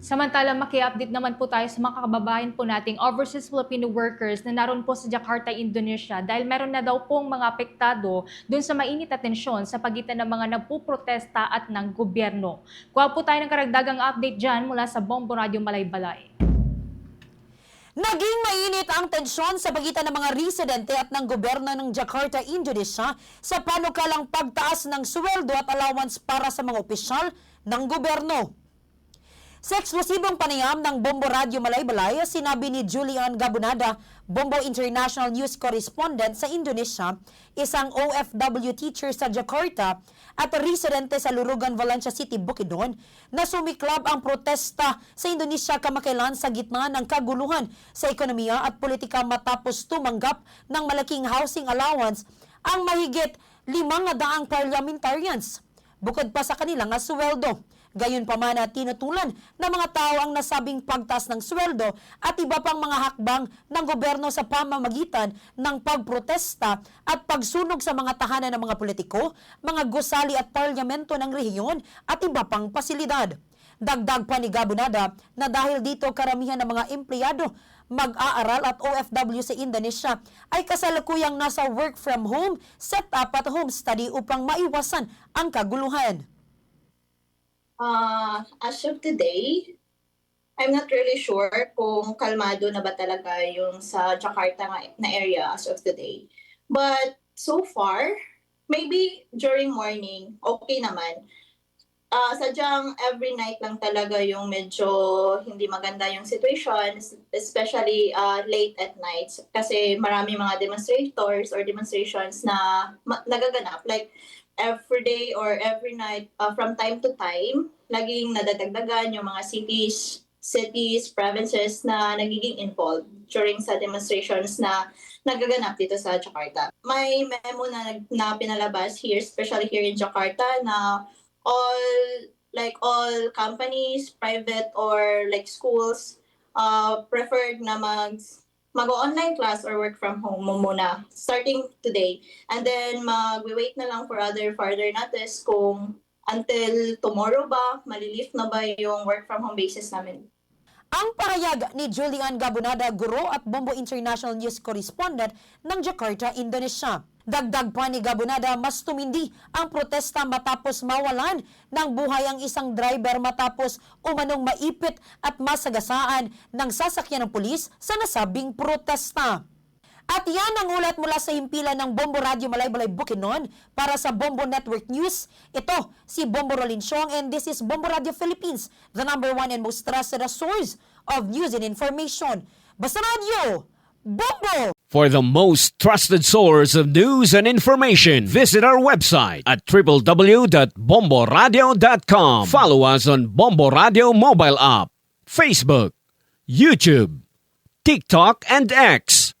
Samantala, maki-update naman po tayo sa mga kababayan po nating overseas Filipino workers na naroon po sa Jakarta, Indonesia dahil meron na daw pong mga apektado dun sa mainit na tensyon sa pagitan ng mga nagpuprotesta at ng gobyerno. Kuha po tayo ng karagdagang update dyan mula sa Bombo Radio Malaybalay. Naging mainit ang tensyon sa pagitan ng mga residente at ng gobyerno ng Jakarta, Indonesia sa panukalang pagtaas ng sweldo at allowance para sa mga opisyal ng gobyerno. Sa eksklusibong panayam ng Bombo Radio Malaybalay, sinabi ni Julian Gabonada, Bombo International News Correspondent sa Indonesia, isang OFW teacher sa Jakarta at residente sa Lurugan, Valencia City, Bukidnon, na sumiklab ang protesta sa Indonesia kamakailan sa gitna ng kaguluhan sa ekonomiya at politika matapos tumanggap ng malaking housing allowance ang mahigit limang daang parliamentarians bukod pa sa kanilang sweldo. Gayon pa man at tinutulan ng mga tao ang nasabing pagtas ng sweldo at iba pang mga hakbang ng gobyerno sa pamamagitan ng pagprotesta at pagsunog sa mga tahanan ng mga politiko, mga gusali at parlamento ng rehiyon at iba pang pasilidad. Dagdag pa ni Gabonada na dahil dito karamihan ng mga empleyado mag-aaral at OFW sa Indonesia ay kasalukuyang nasa work from home, setup at home study upang maiwasan ang kaguluhan. Uh, as of today, I'm not really sure kung kalmado na ba talaga yung sa Jakarta na area as of today. But so far, maybe during morning, okay naman. Uh, sadyang every night lang talaga yung medyo hindi maganda yung situation, especially uh, late at night. Kasi marami mga demonstrators or demonstrations na nagaganap. Like, every day or every night uh, from time to time, laging nadadagdagan yung mga cities, cities, provinces na nagiging involved during sa demonstrations na nagaganap dito sa Jakarta. May memo na, na pinalabas here, especially here in Jakarta, na all like all companies, private or like schools, uh, preferred na mag mag-online class or work from home mo muna starting today. And then mag-wait na lang for other further notice kung until tomorrow ba, malilift na ba yung work from home basis namin. Ang parayag ni Julian Gabonada, guro at Bombo International News Correspondent ng Jakarta, Indonesia. Dagdag pa ni Gabonada, mas tumindi ang protesta matapos mawalan ng buhay ang isang driver matapos umanong maipit at masagasaan ng sasakyan ng pulis sa nasabing protesta. At yan ang ulat mula sa himpilan ng Bombo Radio Malaybalay Bukidnon para sa Bombo Network News. Ito si Bombo Rolinsyong and this is Bombo Radio Philippines, the number one and most trusted source of news and information. Basta Radio, Bombo! For the most trusted source of news and information, visit our website at www.bomboradio.com. Follow us on Bombo Radio mobile app, Facebook, YouTube, TikTok, and X,